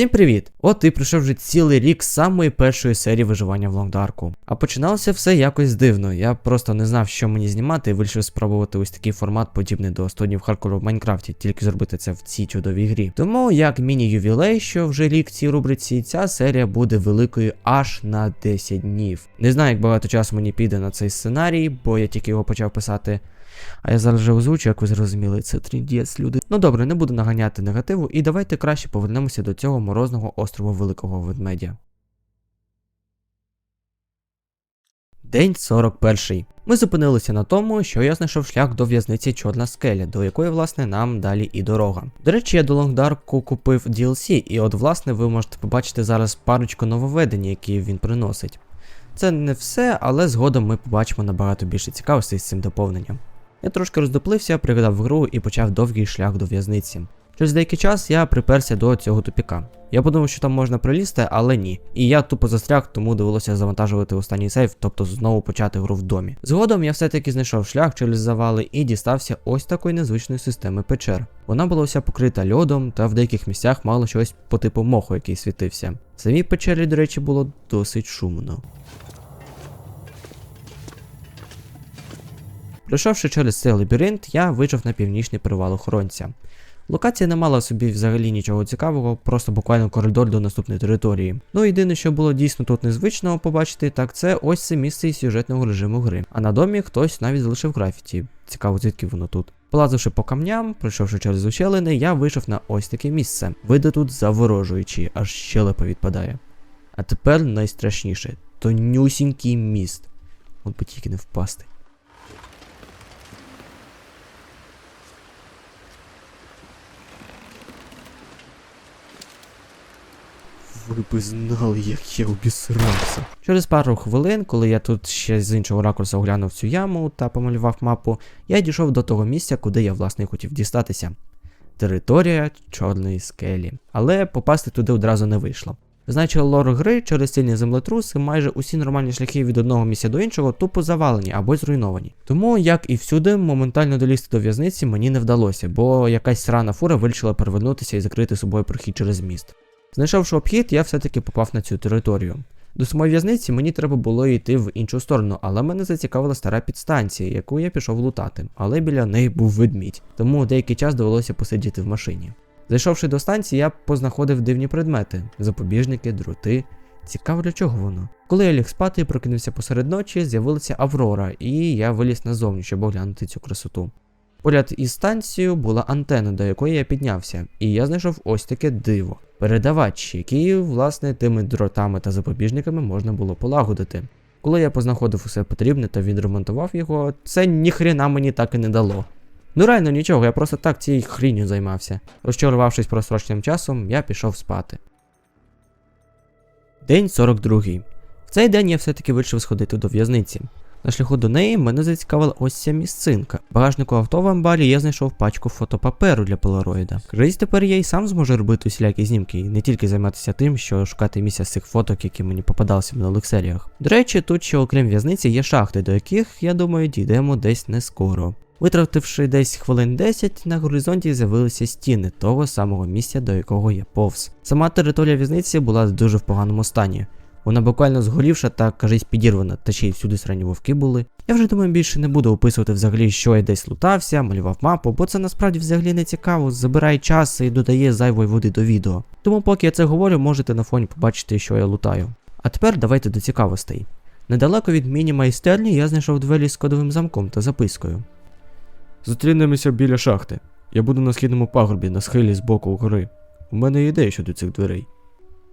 Всім привіт! От і пройшов вже цілий рік самої першої серії виживання в Лонгдарку. А починалося все якось дивно. Я просто не знав, що мені знімати, і вирішив спробувати ось такий формат, подібний до 100 днів хардкору в Майнкрафті, тільки зробити це в цій чудовій грі. Тому як міні-ювілей, що вже рік цій рубриці, ця серія буде великою аж на 10 днів. Не знаю, як багато часу мені піде на цей сценарій, бо я тільки його почав писати. А я зараз вже озвучу, як ви зрозуміли, це тріндєць, люди. Ну добре, не буду наганяти негативу, і давайте краще повернемося до цього морозного острову Великого Ведмедя. День 41. Ми зупинилися на тому, що я знайшов шлях до в'язниці Чорна скеля, до якої, власне, нам далі і дорога. До речі, я до Лонгдарку купив DLC, і от, власне, ви можете побачити зараз парочку нововведень, які він приносить. Це не все, але згодом ми побачимо набагато більше цікавостей з цим доповненням. Я трошки роздоплився, пригадав гру і почав довгий шлях до в'язниці. Через деякий час я приперся до цього тупіка. Я подумав, що там можна пролізти, але ні. І я тупо застряг, тому довелося завантажувати останній сейф, тобто знову почати гру в домі. Згодом я все-таки знайшов шлях через завали і дістався ось такої незвичної системи печер. Вона була вся покрита льодом, та в деяких місцях мало щось по типу моху, який світився. В самій печері, до речі, було досить шумно. Пройшовши через цей лабіринт, я вийшов на північний привал охоронця. Локація не мала в собі взагалі нічого цікавого, просто буквально коридор до наступної території. Ну єдине, що було дійсно тут незвичного побачити, так це ось це місце із сюжетного режиму гри. А на домі хтось навіть залишив графіті. Цікаво, звідки воно тут. Полазивши по камням, пройшовши через ущелини, я вийшов на ось таке місце. Види тут заворожуючі, аж щелепа відпадає. А тепер найстрашніше тонюсінький міст. От би тільки не впасти. Ви би знали, як я обісрався. Через пару хвилин, коли я тут ще з іншого ракурсу оглянув цю яму та помалював мапу, я дійшов до того місця, куди я власне хотів дістатися. Територія чорної скелі. Але попасти туди одразу не вийшло. Знаючи лор гри, через сильні землетруси, майже усі нормальні шляхи від одного місця до іншого тупо завалені або зруйновані. Тому, як і всюди, моментально долізти до в'язниці мені не вдалося, бо якась срана фура вирішила перевернутися і закрити собою прохід через міст. Знайшовши обхід, я все-таки попав на цю територію. До самої в'язниці мені треба було йти в іншу сторону, але мене зацікавила стара підстанція, яку я пішов лутати, але біля неї був ведмідь, тому деякий час довелося посидіти в машині. Зайшовши до станції, я познаходив дивні предмети, запобіжники, дроти. Цікаво для чого воно. Коли я ліг спати і прокинувся посеред ночі, з'явилася Аврора, і я виліз назовні, щоб оглянути цю красоту. Поряд із станцією була антенна, до якої я піднявся, і я знайшов ось таке диво. Передавач, який, власне, тими дротами та запобіжниками можна було полагодити. Коли я познаходив усе потрібне та відремонтував його, це ніхрена мені так і не дало. Ну реально нічого, я просто так цією хрінню займався. Розчарувавшись просроченим часом, я пішов спати. День 42. В цей день я все-таки вирішив сходити до в'язниці. На шляху до неї мене зацікавила ось ця місцинка. В багажнику авто в амбарі я знайшов пачку фотопаперу для полароїда. Кризь тепер я й сам зможу робити усілякі знімки, і не тільки займатися тим, що шукати місця з цих фоток, які мені попадалися в минулих серіях. До речі, тут ще окрім в'язниці є шахти, до яких, я думаю, дійдемо десь не скоро. Витративши десь хвилин 10, на горизонті з'явилися стіни того самого місця, до якого я повз. Сама територія в'язниці була дуже в поганому стані. Вона буквально згорівша та, кажись, підірвана, та ще й всюди срані вовки були. Я вже думаю, більше не буду описувати взагалі, що я десь лутався, малював мапу, бо це насправді взагалі не цікаво, забирає час і додає зайвої води до відео. Тому поки я це говорю, можете на фоні побачити, що я лутаю. А тепер давайте до цікавостей. Недалеко від міні-майстерні я знайшов двері з кодовим замком та запискою. Зустрінемося біля шахти. Я буду на східному пагорбі на схилі з боку гори. У мене є ідея щодо цих дверей.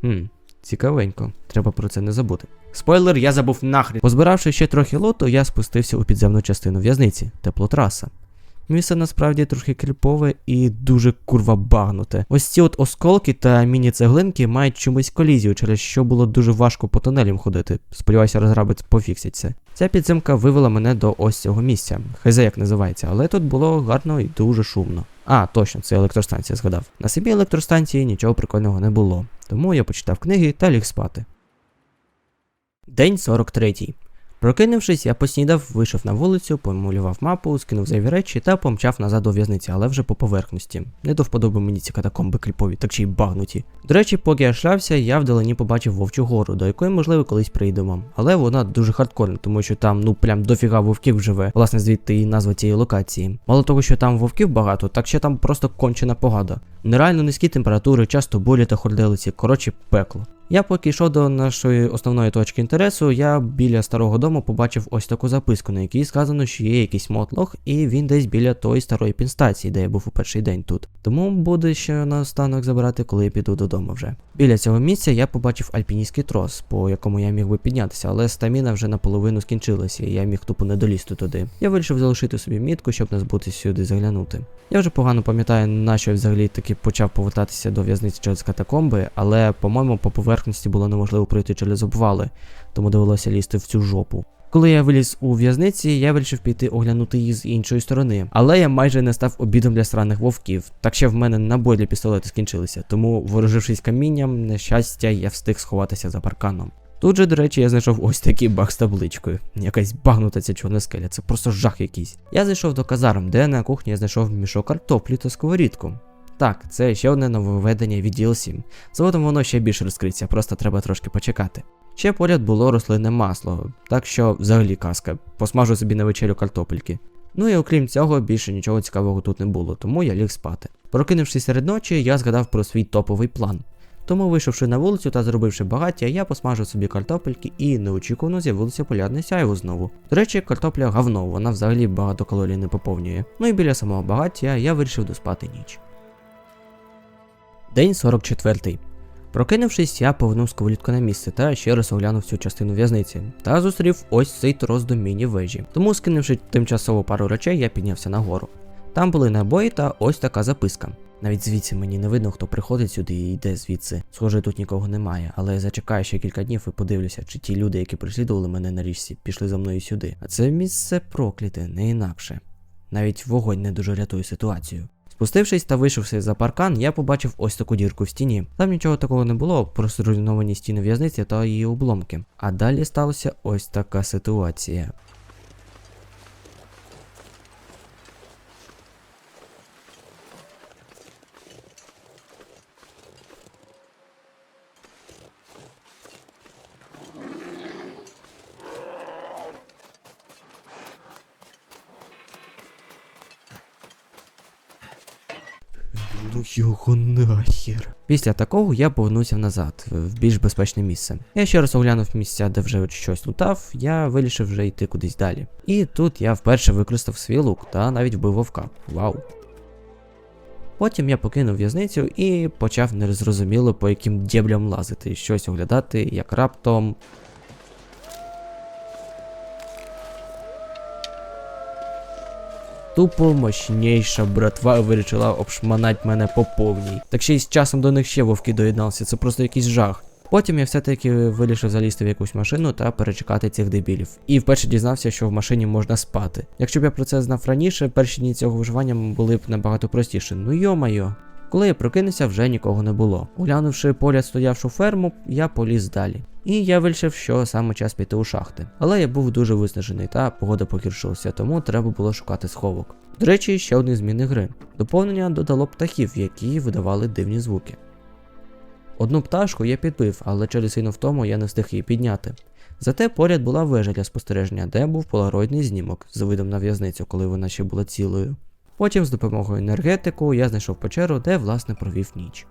Хм, Цікавенько, треба про це не забути. Спойлер, я забув нахрен. Позбиравши ще трохи лоту, я спустився у підземну частину в'язниці, теплотраса. Місце насправді трохи кріпове і дуже курва багнуте. Ось ці от осколки та міні-цеглинки мають чомусь колізію, через що було дуже важко по тунелям ходити. Сподіваюся, розрабець пофіксять це. Ця підземка вивела мене до ось цього місця. Хай як називається, але тут було гарно і дуже шумно. А, точно, це електростанція згадав. На самій електростанції нічого прикольного не було, тому я почитав книги та ліг спати. День 43. Прокинувшись, я поснідав, вийшов на вулицю, помалював мапу, скинув зайві речі та помчав назад до в'язниці, але вже по поверхності. Не до вподоби мені ці катакомби кліпові, так ще й багнуті. До речі, поки я шлявся, я вдалині побачив вовчу гору, до якої, можливо, колись прийдемо. Але вона дуже хардкорна, тому що там, ну прям дофіга вовків живе. Власне, звідти і назва цієї локації. Мало того, що там вовків багато, так ще там просто кончена погада. Нереально низькі температури, часто болі та хорделиці, коротше, пекло. Я поки йшов до нашої основної точки інтересу, я біля старого дому побачив ось таку записку, на якій сказано, що є якийсь мотлох, і він десь біля тої старої пінстації, де я був у перший день тут. Тому буде ще наостанок забирати, коли я піду додому вже. Біля цього місця я побачив альпіністський трос, по якому я міг би піднятися, але стаміна вже наполовину скінчилася, і я міг тупо не долізти туди. Я вирішив залишити собі мітку, щоб не збути сюди заглянути. Я вже погано пам'ятаю, на що я взагалі таки почав повертатися до в'язниці через катакомби, але, по-моєму, по поверхності було неможливо пройти через обвали, тому довелося лізти в цю жопу. Коли я виліз у в'язниці, я вирішив піти оглянути її з іншої сторони, але я майже не став обідом для сраних вовків. Так ще в мене набої для пістолету скінчилися, тому, ворожившись камінням, на щастя, я встиг сховатися за парканом. Тут же, до речі, я знайшов ось такий баг з табличкою. Якась багнута ця чорна скеля, це просто жах якийсь. Я зайшов до казарм, де на кухні я знайшов мішок картоплі та сковорідку. Так, це ще одне нововведення від DLC. Згодом воно ще більше розкриться, просто треба трошки почекати. Ще поряд було рослинне масло, так що взагалі казка, посмажу собі на вечерю картопельки. Ну і окрім цього, більше нічого цікавого тут не було, тому я ліг спати. Прокинувшись серед ночі, я згадав про свій топовий план. Тому, вийшовши на вулицю та зробивши багаття, я посмажив собі картопельки і неочікувано з'явилося полярне сяйво знову. До речі, картопля говно, вона взагалі багато калорій не поповнює. Ну і біля самого багаття я вирішив доспати ніч. День 44. Прокинувшись, я повернув сковорідку на місце та ще раз оглянув цю частину в'язниці та зустрів ось цей трос до міні-вежі. Тому, скинувши тимчасово пару речей, я піднявся нагору. Там були набої та ось така записка. Навіть звідси мені не видно, хто приходить сюди і йде звідси. Схоже, тут нікого немає, але я зачекаю ще кілька днів і подивлюся, чи ті люди, які переслідували мене на річці, пішли за мною сюди. А це місце прокляте, не інакше. Навіть вогонь не дуже рятує ситуацію. Спустившись та вийшовши за паркан, я побачив ось таку дірку в стіні. Там нічого такого не було, просто зруйновані стіни в'язниці та її обломки. А далі сталася ось така ситуація. Ну його нахер. Після такого я повернувся назад, в більш безпечне місце. Я ще раз оглянув місця, де вже щось лутав, я вирішив вже йти кудись далі. І тут я вперше використав свій лук та навіть вбив вовка. Вау. Потім я покинув в'язницю і почав незрозуміло по яким дєблям лазити, щось оглядати, як раптом. Тупо мощніша братва вирішила обшманать мене по повній. Так ще й з часом до них ще вовки доєднався, це просто якийсь жах. Потім я все-таки вирішив залізти в якусь машину та перечекати цих дебілів. І вперше дізнався, що в машині можна спати. Якщо б я про це знав раніше, перші дні цього виживання були б набагато простіше. Ну йо-майо. Коли я прокинувся, вже нікого не було. Оглянувши поряд стоявшу ферму, я поліз далі. І я вирішив, що саме час піти у шахти. Але я був дуже виснажений та погода погіршилася, тому треба було шукати сховок. До речі, ще одні зміни гри. Доповнення додало птахів, які видавали дивні звуки. Одну пташку я підбив, але через сильну втому я не встиг її підняти. Зате поряд була вежа для спостереження, де був полароїдний знімок з видом на в'язницю, коли вона ще була цілою. Потім з допомогою енергетику я знайшов печеру, де власне провів ніч.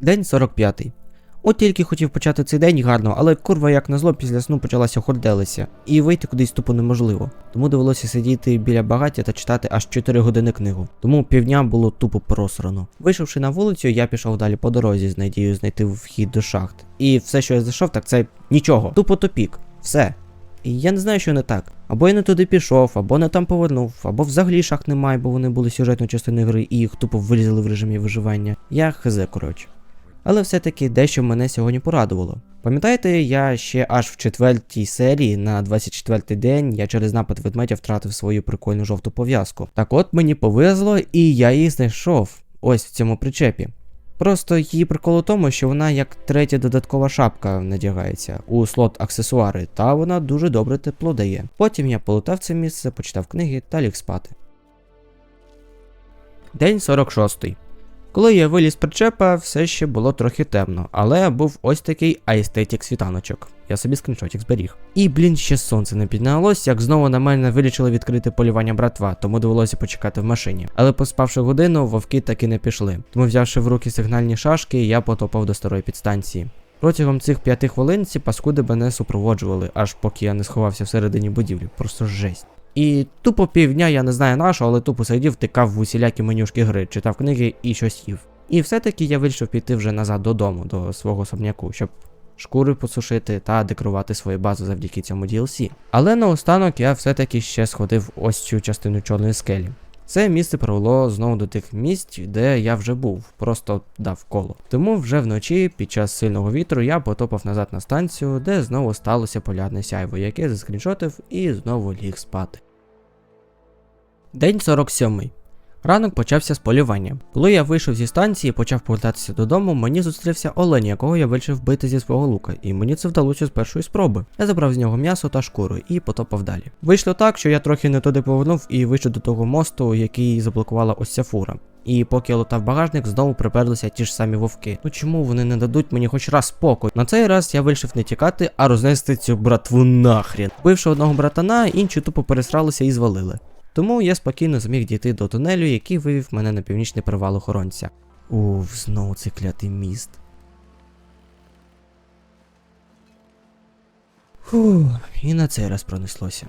День 45. От тільки хотів почати цей день гарно, але курва як назло після сну почалася хорделися, і вийти кудись тупо неможливо. Тому довелося сидіти біля багаття та читати аж 4 години книгу. Тому півдня було тупо просрано. Вийшовши на вулицю, я пішов далі по дорозі з надією знайти вхід до шахт. І все, що я знайшов, так це нічого. Тупо тупік. Все. І я не знаю, що не так. Або я не туди пішов, або не там повернув, або взагалі шахт немає, бо вони були сюжетною частиною гри і їх тупо вирізали в режимі виживання. Я хз, коротше. Але все-таки дещо мене сьогодні порадувало. Пам'ятаєте, я ще аж в четвертій серії на 24-й день я через напад ведмедя втратив свою прикольну жовту пов'язку. Так от мені повезло, і я її знайшов ось в цьому причепі. Просто її прикол у тому, що вона як третя додаткова шапка надягається у слот аксесуари, та вона дуже добре тепло дає. Потім я полутав це місце, почитав книги та ліг спати. День 46. Коли я виліз причепа, все ще було трохи темно, але був ось такий аестетік світаночок. Я собі скріншотик зберіг. І блін, ще сонце не піднялось, як знову на мене вирішили відкрити полювання братва, тому довелося почекати в машині. Але поспавши годину, вовки таки не пішли. Тому, взявши в руки сигнальні шашки, я потопав до старої підстанції. Протягом цих п'яти хвилин ці паскуди мене супроводжували, аж поки я не сховався всередині будівлі. Просто жесть. І тупо півдня, я не знаю нашого, але тупо сидів, тикав в усілякі менюшки гри, читав книги і щось їв. І все-таки я вирішив піти вже назад додому, до свого особняку, щоб шкури посушити та декорувати свою базу завдяки цьому DLC. Але наостанок я все-таки ще сходив ось цю частину чорної скелі. Це місце привело знову до тих місць, де я вже був, просто дав коло. Тому вже вночі, під час сильного вітру, я потопав назад на станцію, де знову сталося полярне сяйво, яке заскріншотив і знову ліг спати. День 47. Ранок почався з полювання. Коли я вийшов зі станції і почав повертатися додому, мені зустрівся олень, якого я вирішив вбити зі свого лука, і мені це вдалося з першої спроби. Я забрав з нього м'ясо та шкуру і потопав далі. Вийшло так, що я трохи не туди повернув і вийшов до того мосту, який заблокувала ось ця фура. І поки я лутав багажник, знову приперлися ті ж самі вовки. Ну чому вони не дадуть мені хоч раз спокій? На цей раз я вирішив не тікати, а рознести цю братву нахрін. Вбивши одного братана, інші тупо пересралися і звалили. Тому я спокійно зміг дійти до тунелю, який вивів мене на північний провал охоронця. Уф, знову цей клятий міст. Фу, і на цей раз пронеслося.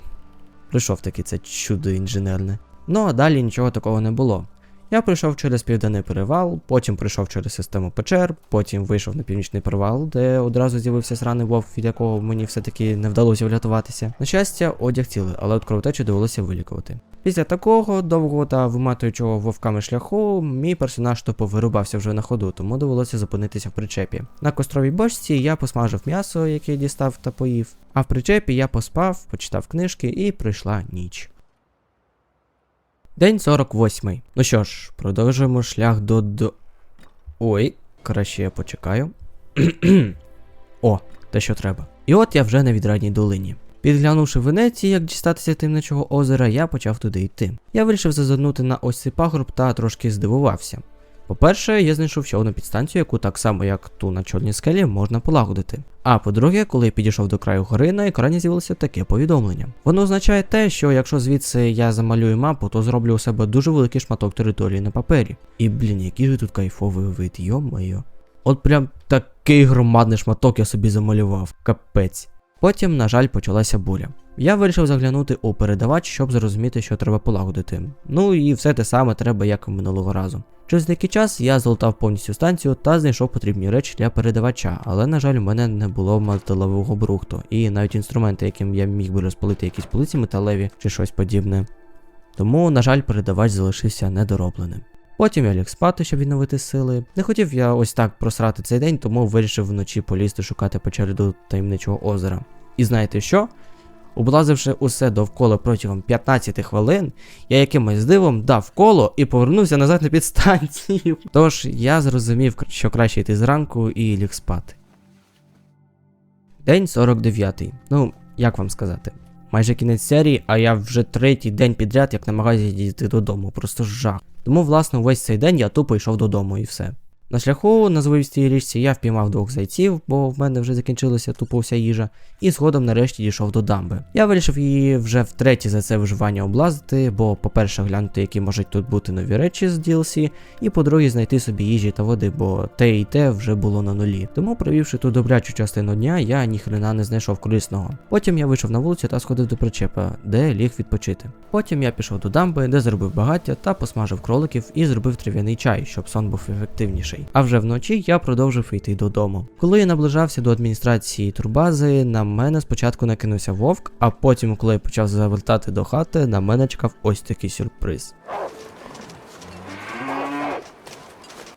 Прийшов таки це чудо інженерне. Ну а далі нічого такого не було. Я пройшов через південний перевал, потім пройшов через систему печер, потім вийшов на північний перевал, де одразу з'явився сраний вовк, від якого мені все-таки не вдалося врятуватися. На щастя, одяг цілий, але от кровотечу довелося вилікувати. Після такого довгого та виматуючого вовками шляху, мій персонаж тупо вирубався вже на ходу, тому довелося зупинитися в причепі. На костровій бочці я посмажив м'ясо, яке дістав та поїв, а в причепі я поспав, почитав книжки і прийшла ніч. День 48. Ну що ж, продовжуємо шлях до до. Ой, краще я почекаю. О, те, що треба. І от я вже на відрадній долині. Підглянувши Венеції, як дістатися тимничого озера, я почав туди йти. Я вирішив зазирнути на ось цей пагорб та трошки здивувався. По-перше, я знайшов ще одну підстанцію, яку так само, як ту на чорній скелі, можна полагодити. А по-друге, коли я підійшов до краю гори, на екрані з'явилося таке повідомлення. Воно означає те, що якщо звідси я замалюю мапу, то зроблю у себе дуже великий шматок території на папері. І блін, який же тут кайфовий вид, йо-моє. От прям такий громадний шматок я собі замалював. Капець. Потім, на жаль, почалася буря. Я вирішив заглянути у передавач, щоб зрозуміти, що треба полагодити. Ну і все те саме треба, як і минулого разу. Через деякий час я залутав повністю станцію та знайшов потрібні речі для передавача, але, на жаль, у мене не було металевого брухту, і навіть інструменти, яким я міг би розпалити якісь полиці металеві чи щось подібне. Тому, на жаль, передавач залишився недоробленим. Потім я ліг спати, щоб відновити сили. Не хотів я ось так просрати цей день, тому вирішив вночі полізти шукати печери до таємничого озера. І знаєте що? Облазивши усе довкола протягом 15 хвилин, я якимось дивом дав коло і повернувся назад на підстанцію. Тож я зрозумів, що краще йти зранку і ліг спати. День 49. Ну, як вам сказати? Майже кінець серії, а я вже третій день підряд як намагаюся дійти додому, просто жах. Тому, власне, весь цей день я тупо йшов додому і все. На шляху на звивістій річці я впіймав двох зайців, бо в мене вже закінчилася тупо вся їжа, і згодом нарешті дійшов до дамби. Я вирішив її вже втретє за це виживання облазити, бо, по-перше, глянути, які можуть тут бути нові речі з DLC, і по-друге, знайти собі їжі та води, бо те і те вже було на нулі. Тому, провівши ту добрячу частину дня, я ніхрена не знайшов корисного. Потім я вийшов на вулицю та сходив до причепа, де ліг відпочити. Потім я пішов до дамби, де зробив багаття та посмажив кроликів і зробив трав'яний чай, щоб сон був ефективніший. А вже вночі я продовжив йти додому. Коли я наближався до адміністрації турбази, на мене спочатку накинувся вовк, а потім, коли я почав завертати до хати, на мене чекав ось такий сюрприз.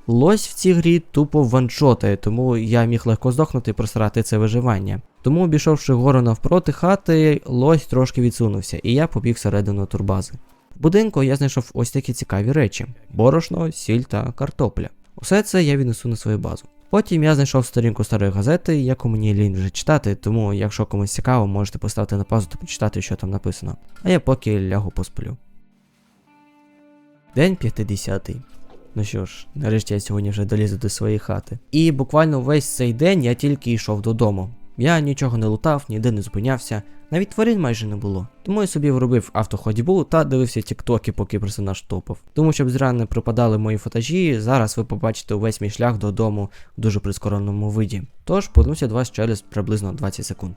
Лось в цій грі тупо ваншотає, тому я міг легко здохнути і просрати це виживання. Тому, обійшовши гору навпроти хати, лось трошки відсунувся, і я побіг всередину турбази. В будинку я знайшов ось такі цікаві речі: борошно, сіль та картопля. Усе це я віднесу на свою базу. Потім я знайшов сторінку старої газети, яку мені лінь вже читати, тому якщо комусь цікаво, можете поставити на паузу та почитати, що там написано. А я поки лягу посплю. День 50. Ну що ж, нарешті я сьогодні вже долізу до своєї хати. І буквально весь цей день я тільки йшов додому. Я нічого не лутав, ніде не зупинявся, навіть тварин майже не було. Тому я собі вробив автоходьбу та дивився тіктоки, поки персонаж топав. Тому щоб зря не пропадали мої фотажі, зараз ви побачите увесь мій шлях додому в дуже прискореному виді. Тож повернуся до вас через приблизно 20 секунд.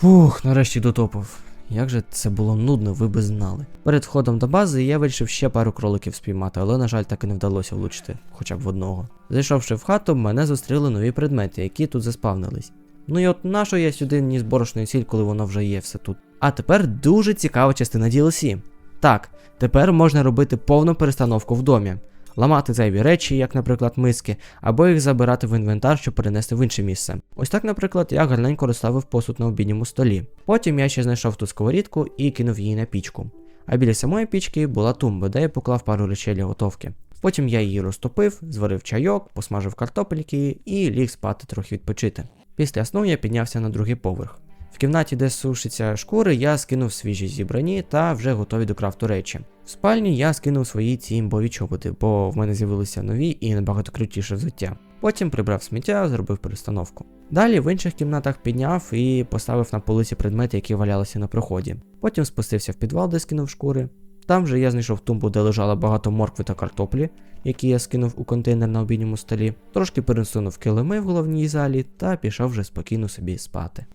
Фух, нарешті дотопав. Як же це було нудно, ви би знали. Перед входом до бази я вирішив ще пару кроликів спіймати, але, на жаль, так і не вдалося влучити, хоча б в одного. Зайшовши в хату, мене зустріли нові предмети, які тут заспавнились. Ну і от нащо я сюди ніс борошної сіль, коли воно вже є все тут. А тепер дуже цікава частина DLC. Так, тепер можна робити повну перестановку в домі. Ламати зайві речі, як, наприклад, миски, або їх забирати в інвентар, щоб перенести в інше місце. Ось так, наприклад, я гарненько розставив посуд на обідньому столі. Потім я ще знайшов ту сковорідку і кинув її на пічку. А біля самої пічки була тумба, де я поклав пару речей для готовки. Потім я її розтопив, зварив чайок, посмажив картопельки і ліг спати трохи відпочити. Після сну я піднявся на другий поверх. В кімнаті, де сушиться шкури, я скинув свіжі зібрані та вже готові до крафту речі. В спальні я скинув свої ці імбові чоботи, бо в мене з'явилися нові і набагато крутіше взуття. Потім прибрав сміття, зробив перестановку. Далі в інших кімнатах підняв і поставив на полиці предмети, які валялися на проході. Потім спустився в підвал, де скинув шкури. Там же я знайшов тумбу, де лежало багато моркви та картоплі, які я скинув у контейнер на обідньому столі, трошки пересунув килими в головній залі та пішов вже спокійно собі спати.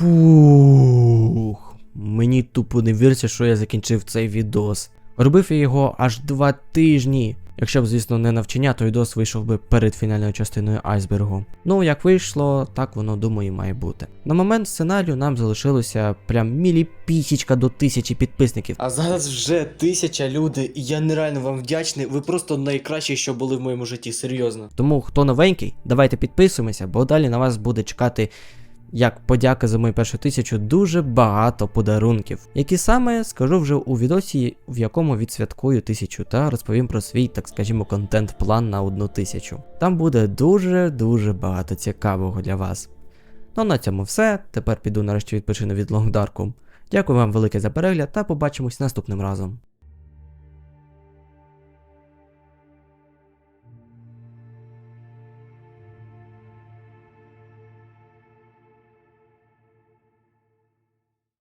Фух. Мені тупо не віриться, що я закінчив цей відос. Робив я його аж два тижні. Якщо б, звісно, не навчання, то відос вийшов би перед фінальною частиною айсбергу. Ну, як вийшло, так воно думаю має бути. На момент сценарію нам залишилося прям міліпісічка до тисячі підписників. А зараз вже тисяча люди, і я нереально вам вдячний. Ви просто найкращі, що були в моєму житті, серйозно. Тому хто новенький, давайте підписуємося, бо далі на вас буде чекати. Як подяка за мою першу тисячу, дуже багато подарунків, які саме скажу вже у відосі, в якому відсвяткую тисячу, та розповім про свій, так скажімо, контент-план на одну тисячу. Там буде дуже-дуже багато цікавого для вас. Ну на цьому все. Тепер піду нарешті відпочину від лонгдарку. Дякую вам велике за перегляд та побачимось наступним разом.